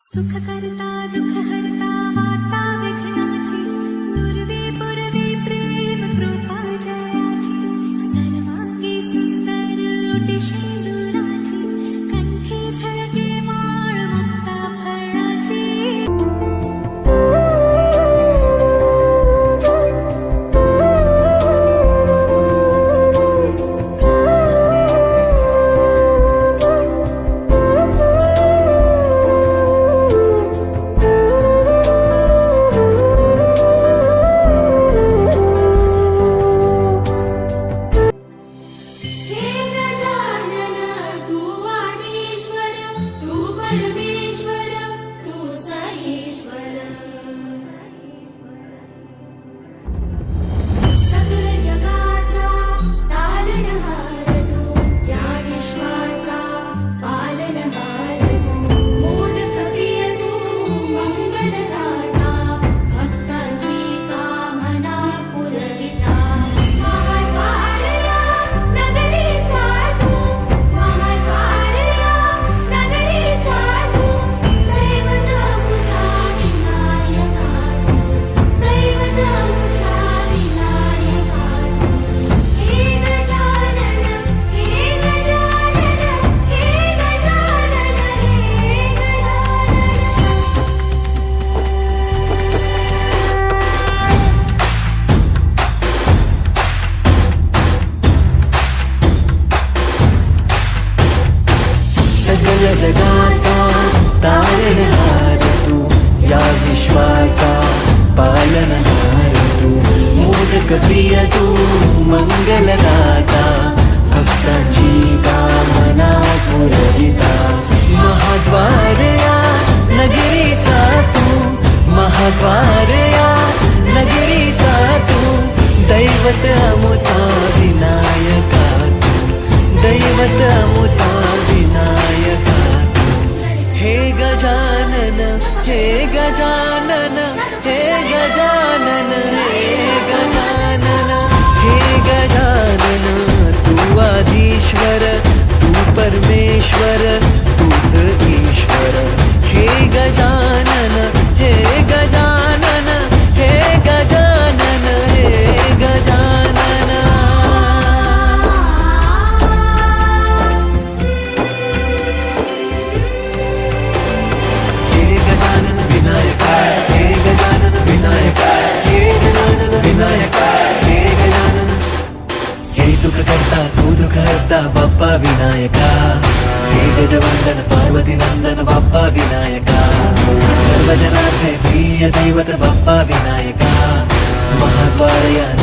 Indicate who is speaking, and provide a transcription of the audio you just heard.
Speaker 1: सुख करता दुख हरता
Speaker 2: सकल जगाचा तारणहार तू या विश्वाचा पालनहार तू मोदक प्रिय तू मंगलदाता भक्तांची कामना पुरविता महाद्वारया नगरीचा तू महाद्वारया नगरीचा तू दैवत
Speaker 3: अमुचा. गजानन हे गजानन. हे गजानन तू तू परमेश्वर तूच ईश्वर. हे गजानन तू दुःख हरता बाप्पा विनायका. हे गजवंदन पार्वती नंदन बाप्पा विनायका. सर्वजनाचे प्रिय दैवत बाप्पा विनायका. महाद्वार